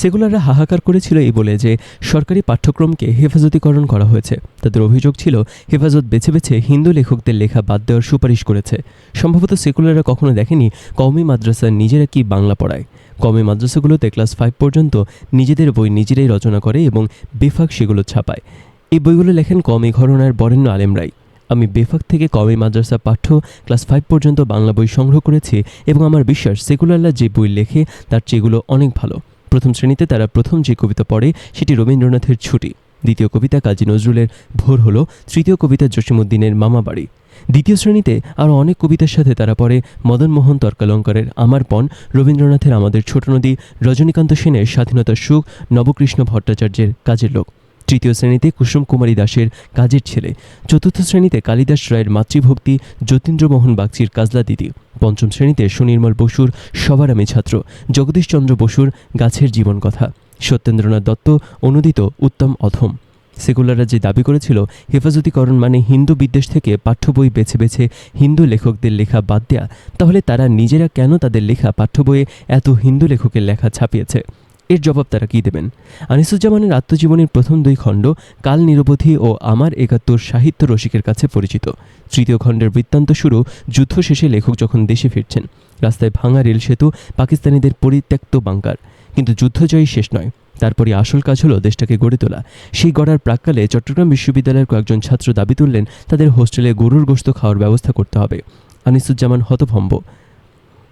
সেকুলাররা হাহাকার করেছিল এই বলে যে সরকারি পাঠ্যক্রমকে হেফাজতীকরণ করা হয়েছে। তাদের অভিযোগ ছিল, হেফাজত বেছে বেছে হিন্দু লেখকদের লেখা বাদ দেওয়ার সুপারিশ করেছে। সম্ভবত সেকুলাররা কখনো দেখেনি কওমি মাদ্রাসা নিজেরা কি বাংলা পড়ায়। কওমি মাদ্রাসাগুলোতে ক্লাস ফাইভ পর্যন্ত নিজেদের বই নিজেরাই রচনা করে এবং বেফাক সেগুলো ছাপায়। এই বইগুলো লেখেন কওমি ঘরনার বরেণ্য আলেমরাই আমি বেফাক থেকে কওমি মাদ্রাসা পাঠ্য ক্লাস ফাইভ পর্যন্ত বাংলা বই সংগ্রহ করেছি এবং আমার বিশ্বাস সেকুলাররা যে বই লেখে তার চেয়েগুলো অনেক ভালো। প্রথম শ্রেণীতে তারা প্রথম যে কবিতা পড়ে সেটি রবীন্দ্রনাথের ছুটি। দ্বিতীয় কবিতা কাজী নজরুলের ভোর হলো, তৃতীয় কবিতা জসিমুদ্দিনের মামাবাড়ি দ্বিতীয় শ্রেণীতে আরও অনেক কবিতার সাথে তারা পড়ে মদনমোহন তর্কালঙ্কারের আমার পণ, রবীন্দ্রনাথের আমাদের ছোট নদী, রজনীকান্ত সেনের স্বাধীনতার সুখ, নবকৃষ্ণ ভট্টাচার্যের কাজের লোক। তৃতীয় শ্রেণীতে কুসুম কুমারী দাসের কাজের ছেলে। চতুর্থ শ্রেণীতে কালিদাস রায়ের মাতৃভক্তি যতীন্দ্রমোহন বাগচির কাজলা দিদি। পঞ্চম শ্রেণীতে সুনির্মল বসুর সবার আমি ছাত্র জগদীশচন্দ্র বসুর গাছের জীবন কথা সত্যেন্দ্রনাথ দত্ত অনুদিত উত্তম অধম। সেকুলাররা যে দাবি করেছিল, হেফাজতীকরণ মানে হিন্দু বিদ্বেষ থেকে পাঠ্য বই বেছে বেছে হিন্দু লেখকদের লেখা বাদ দেয়া। তাহলে তারা নিজেরা কেন তাদের লেখা পাঠ্য বইয়ে এত হিন্দু লেখকের লেখা ছাপিয়েছে? এর জবাব তারা কী দেবেন? আনিসুজ্জামানের আত্মজীবনীর প্রথম দুই খণ্ড কাল নিরবধি ও আমার একাত্তর সাহিত্য রসিকের কাছে পরিচিত। তৃতীয় খণ্ডের বৃত্তান্ত শুরু যুদ্ধ শেষে লেখক যখন দেশে ফিরছেন, রাস্তায় ভাঙা রেল সেতু পাকিস্তানিদের পরিত্যক্ত বাংকার। কিন্তু যুদ্ধজয়ী শেষ নয় তারপরে আসল কাজ হলো দেশটাকে গড়ে তোলা। সেই গড়ার প্রাককালে চট্টগ্রাম বিশ্ববিদ্যালয়ের কয়েকজন ছাত্র দাবি তুললেন, তাদের হোস্টেলে গরুর গোস্ত খাওয়ার ব্যবস্থা করতে হবে। আনিসুজ্জামান হতভম্ব।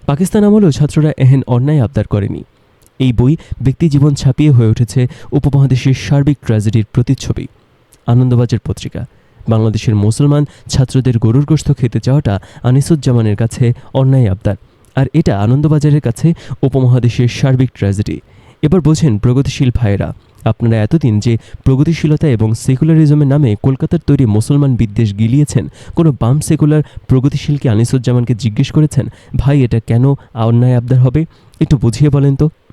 পাকিস্তান আমলেও ছাত্ররা এহেন অন্যায় আবদার করেনি। এই বই ব্যক্তিজীবন ছাপিয়ে হয়ে উঠেছে উপমহাদেশের সার্বিক ট্র্যাজেডির প্রতিচ্ছবি। আনন্দবাজার পত্রিকা, বাংলাদেশের মুসলমান ছাত্রদের গরুর গোস্ত খেতে চাওয়াটা আনিসুজ্জামানের কাছে অন্যায় আবদার। আর এটা আনন্দবাজারের কাছে উপমহাদেশের সার্বিক ট্র্যাজেডি। এবার বোঝেন প্রগতিশীল ভাইয়েরা, আপনারা এতদিন যে প্রগতিশীলতা এবং সেকুলারিজমের নামে কলকাতার তৈরি মুসলমান বিদ্বেষ গিলিয়েছেন, কোনো বাম সেকুলার প্রগতিশীলকে আনিসুজ্জামানকে জিজ্ঞেস করেছেন, ভাই, এটা কেন অন্যায় আবদার হবে? একটু বুঝিয়ে বলেন তো।